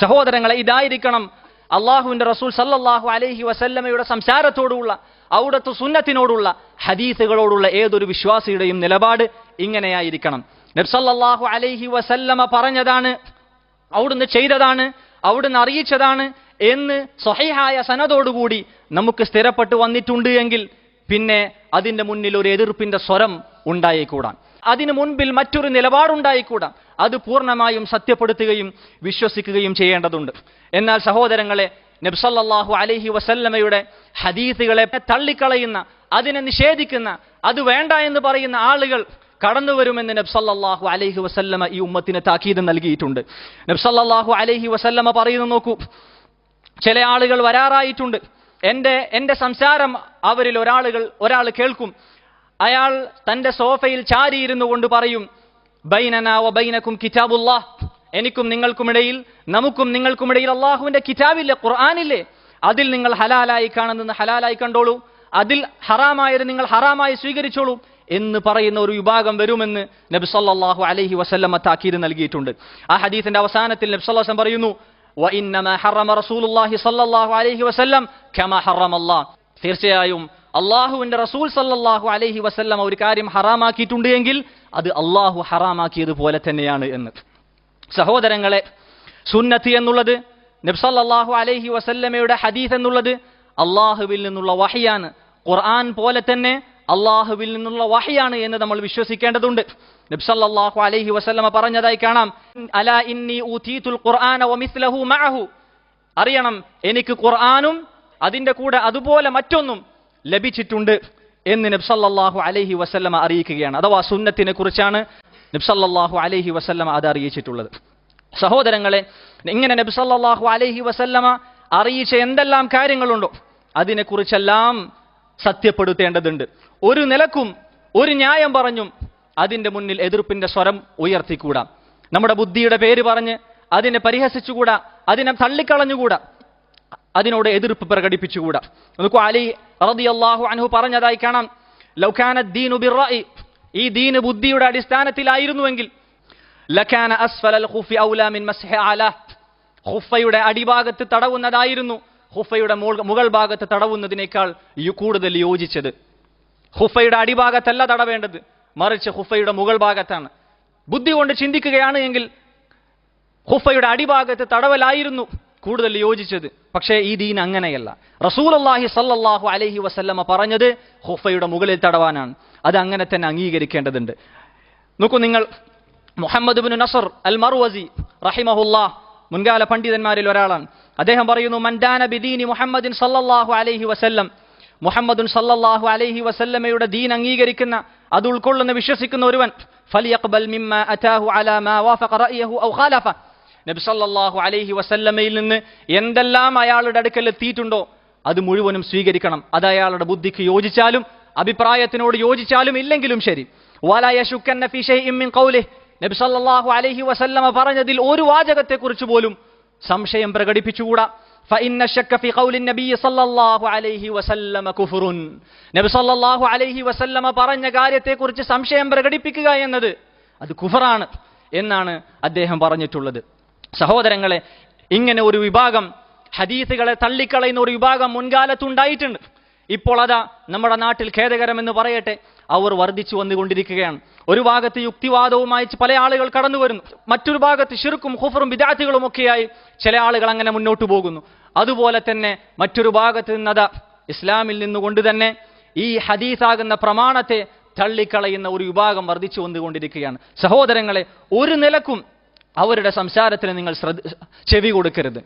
സഹോദരങ്ങളെ ഇതായിരിക്കണം അള്ളാഹുവിന്റെ റസൂൽ സല്ലാഹു അലൈഹി വസല്ലമയുടെ സംസാരത്തോടുള്ള അവിടുത്തെ സുന്നത്തിനോടുള്ള ഹദീസുകളോടുള്ള ഏതൊരു വിശ്വാസിയുടെയും നിലപാട് ഇങ്ങനെയായിരിക്കണം. നബ്സല്ലാഹു അലൈഹി വസല്ലമ പറഞ്ഞതാണ് അവിടുന്ന് ചെയ്തതാണ് അവിടുന്ന് അറിയിച്ചതാണ് എന്ന് സ്വഹീഹായ സനതോടുകൂടി നമുക്ക് സ്ഥിരപ്പെട്ടു വന്നിട്ടുണ്ട് എങ്കിൽ പിന്നെ അതിന്റെ മുന്നിൽ ഒരു എതിർപ്പിന്റെ സ്വരം ഉണ്ടായിക്കൂടാം. അതിനു മുൻപിൽ മറ്റൊരു നിലപാടുണ്ടായിക്കൂടാ. അത് പൂർണമായും സത്യപ്പെടുത്തുകയും വിശ്വസിക്കുകയും ചെയ്യേണ്ടതുണ്ട്. എന്നാൽ സഹോദരങ്ങളെ നബ്സല്ലാഹു അലഹി വസല്ലമയുടെ ഹദീസുകളെ തള്ളിക്കളയുന്ന അതിനെ നിഷേധിക്കുന്ന അത് വേണ്ട എന്ന് പറയുന്ന ആളുകൾ കടന്നു വരുമെന്ന് നബ്സല്ലാഹു അലഹി വസല്ലമ ഈ ഉമ്മത്തിന് താക്കീത് നൽകിയിട്ടുണ്ട്. നബ്സല്ലാഹു അലഹി വസല്ലമ പറയുന്നു നോക്കൂ ചില ആളുകൾ വരാറായിട്ടുണ്ട്. എന്റെ എന്റെ സംസാരം അവരിൽ ഒരാളുകൾ ഒരാൾ കേൾക്കും. അയാൾ തന്റെ സോഫയിൽ ചാരിയിരുന്നു കൊണ്ട് പറയും ബൈനനാവ ബൈനക്കും കിതാബുല്ലാ എനിക്കും നിങ്ങൾക്കുമിടയിൽ നമുക്കും നിങ്ങൾക്കുമിടയിൽ അള്ളാഹുവിന്റെ കിറ്റാബില്ലേ ഖുർആാനില്ലേ? അതിൽ നിങ്ങൾ ഹലാലായി കാണുന്നത് ഹലാലായി കണ്ടോളൂ. അതിൽ ഹറാമായത് നിങ്ങൾ ഹറാമായി സ്വീകരിച്ചോളൂ എന്ന് പറയുന്ന ഒരു വിഭാഗം വരുമെന്ന് നബ്സല്ലാഹു അലഹി വസല്ലമ്മ താക്കീത് നൽകിയിട്ടുണ്ട്. ആ ഹദീസിന്റെ അവസാനത്തിൽ നബ്സല്ലാസം പറയുന്നു തീർച്ചയായും അള്ളാഹുവിന്റെ റസൂൽ സല്ലാഹു അലഹി വസല്ലം ഒരു കാര്യം ഹറാമാക്കിയിട്ടുണ്ട് എങ്കിൽ അത് അള്ളാഹു ഹറാമാക്കിയതുപോലെ തന്നെയാണ് എന്ന്. സഹോദരങ്ങളെ സുന്നത്ത് എന്നുള്ളത് നബ്സല്ലാഹു അലഹി വസല്ലമയുടെ ഹദീസ് എന്നുള്ളത് അള്ളാഹുവിൽ നിന്നുള്ള വഹിയാണ്. ഖുർആൻ പോലെ തന്നെ അള്ളാഹുവിൽ നിന്നുള്ള വഹിയാണ് എന്ന് നമ്മൾ വിശ്വസിക്കേണ്ടതുണ്ട്. നബ്സല്ലാഹു അലഹി വസല്ലമ പറഞ്ഞതായി കാണാം. അല ഇന്നി ഊതീതുൽ ഖുർആന വമിസ്ലഹു മഅഹു. അറിയണം എനിക്ക് ഖുർആനും അതിന്റെ കൂടെ അതുപോലെ മറ്റൊന്നും ലഭിച്ചിട്ടുണ്ട് എന്ന് നബ്സല്ലാഹു അലഹി വസല്ലമ അറിയിക്കുകയാണ്. അഥവാ സുന്നത്തിനെ കുറിച്ചാണ് നബ്സല്ലാഹു അലഹി വസല്ലമ അത് അറിയിച്ചിട്ടുള്ളത്. സഹോദരങ്ങളെ ഇങ്ങനെ നബ്സല്ലാഹു അലഹി വസല്ലമ അറിയിച്ച എന്തെല്ലാം കാര്യങ്ങളുണ്ടോ അതിനെക്കുറിച്ചെല്ലാം സത്യപ്പെടുത്തേണ്ടതുണ്ട്. ഒരു നിലക്കും ഒരു ന്യായം പറഞ്ഞും അതിന്റെ മുന്നിൽ എതിർപ്പിന്റെ സ്വരം ഉയർത്തിക്കൂടാ. നമ്മുടെ ബുദ്ധിയുടെ പേര് പറഞ്ഞ് അതിനെ പരിഹസിച്ചുകൂടാ അതിനെ തള്ളിക്കളഞ്ഞുകൂടാ. അതിനോട് എതിർപ്പ് പ്രകടിപ്പിച്ചുകൂടാ? നോക്കൂ അലി റളിയല്ലാഹു അൻഹു പറഞ്ഞതായി കാണാം. ലൗഖാന ദീൻ ഉബിറായി ഈ ദീന് ബുദ്ധിയുടെ അടിസ്ഥാനത്തിലായിരുന്നുവെങ്കിൽ ലഖാന അസ്ഫലൽ ഖുഫി ഔല മിൻ മസ്ഹ അല. ഖുഫയുടെ അടിഭാഗത്ത് തടവുന്നതായിരുന്നു. ഖുഫയുടെ മുകൾ- ഭാഗത്ത് തടവുന്നതിനേക്കാൾ കൂടുതൽ യോജിച്ചത്. ഖുഫയുടെ അടിഭാഗത്തല്ല തടവേണ്ടത്. മറിച്ച് ഖുഫയുടെ മുകൾ ഭാഗത്താണ്. ബുദ്ധി കൊണ്ട് ചിന്തിക്കുകയാണ് എങ്കിൽ ഖുഫയുടെ അടിഭാഗത്ത് തടവലായിരുന്നു. കൂടുതൽ യോജിച്ചത്. പക്ഷേ ഈ ദീൻ അങ്ങനെയല്ല. റസൂലുള്ളാഹി സല്ലാഹു അലഹി വസല്ലമ പറഞ്ഞത് ഹുഫയുടെ മുകളിൽ തടവാനാണ്. അത് അങ്ങനെ തന്നെ അംഗീകരിക്കേണ്ടതുണ്ട്. നോക്കൂ നിങ്ങൾ മുഹമ്മദ് ബിൻ നസർ അൽ മർവസി റഹിമഹുല്ലാ മുൻകാല പണ്ഡിതന്മാരിൽ ഒരാളാണ്. അദ്ദേഹം പറയുന്നു മൻദാന ബിദീനി മുഹമ്മദിൻ സല്ലാഹു അലഹി വസല്ലം. മുഹമ്മദുൻ സല്ലാഹു അലൈഹി വസല്ലമയുടെ ദീൻ അംഗീകരിക്കുന്ന അത് ഉൾക്കൊള്ളുന്ന വിശ്വസിക്കുന്ന ഒരുവൻ ഫലിയഖ്ബൽ മിമ്മ അറ്റാഹു അലാ മാ വാഫഖ റഅയഹു ഔ ഖാലഫ. നബി സല്ലല്ലാഹു അലൈഹി വസല്ലമയിൽ നിന്ന് എന്തെല്ലാം അയാളുടെ അടുക്കൽ എത്തിയിട്ടുണ്ടോ അത് മുഴുവനും സ്വീകരിക്കണം അത് അയാളുടെ ബുദ്ധിക്ക് യോജിച്ചാലും അഭിപ്രായത്തിനോട് യോജിച്ചാലും ഇല്ലെങ്കിലും ശരി വലാ യശുക്കന്ന ഫീ ശൈഇൻ മിൻ ഖൗലിഹി നബി സല്ലല്ലാഹു അലൈഹി വസല്ലമ പറഞ്ഞതിൽ ഒരു വാചകത്തെക്കുറിച്ച് പോലും സംശയം പ്രകടിപ്പിച്ചുകൂടാ فإن الشك في قول النبي صلى الله عليه وسلم كفر നബി സല്ലല്ലാഹു അലൈഹി വസല്ലമ പറഞ്ഞ കാര്യത്തെക്കുറിച്ച് സംശയം പ്രകടിപ്പിക്കുക എന്നത് അത് കുഫറാണ് എന്നാണ് അദ്ദേഹം പറഞ്ഞിട്ടുള്ളത് സഹോദരങ്ങളെ ഇങ്ങനെ ഒരു വിഭാഗം ഹദീസുകളെ തള്ളിക്കളയുന്ന ഒരു വിഭാഗം മുൻകാലത്തുണ്ടായിട്ടുണ്ട്. ഇപ്പോൾ അതാ നമ്മുടെ നാട്ടിൽ ഖേദകരമെന്ന് പറയട്ടെ അവർ വർദ്ധിച്ചു വന്നുകൊണ്ടിരിക്കുകയാണ്. ഒരു ഭാഗത്ത് യുക്തിവാദവുമായി പല ആളുകൾ കടന്നു വരുന്നു. മറ്റൊരു ഭാഗത്ത് ഷിർക്കും ഹുഫറും വിദാർത്ഥികളും ഒക്കെയായി ചില ആളുകൾ അങ്ങനെ മുന്നോട്ട് പോകുന്നു. അതുപോലെ തന്നെ മറ്റൊരു ഭാഗത്ത് നിന്നത ഇസ്ലാമിൽ നിന്നുകൊണ്ട് തന്നെ ഈ ഹദീസാകുന്ന പ്രമാണത്തെ തള്ളിക്കളയുന്ന ഒരു വിഭാഗം വർദ്ധിച്ചു വന്നുകൊണ്ടിരിക്കുകയാണ്. സഹോദരങ്ങളെ ഒരു നിലക്കും അവരുടെ സംസാരത്തിന് നിങ്ങൾ ശ്രദ്ധ ചെവി കൊടുക്കരുത്.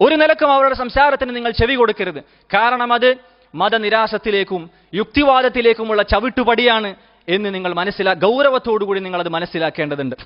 ഒരു നിലക്കും അവരുടെ സംസാരത്തിന് നിങ്ങൾ ചെവി കൊടുക്കരുത്. കാരണം അത് മതനിരാശത്തിലേക്കും യുക്തിവാദത്തിലേക്കുമുള്ള ചവിട്ടുപടിയാണ് എന്ന് നിങ്ങൾ മനസ്സിലാ ഗൗരവത്തോടുകൂടി നിങ്ങൾ അത് മനസ്സിലാക്കേണ്ടതുണ്ട്.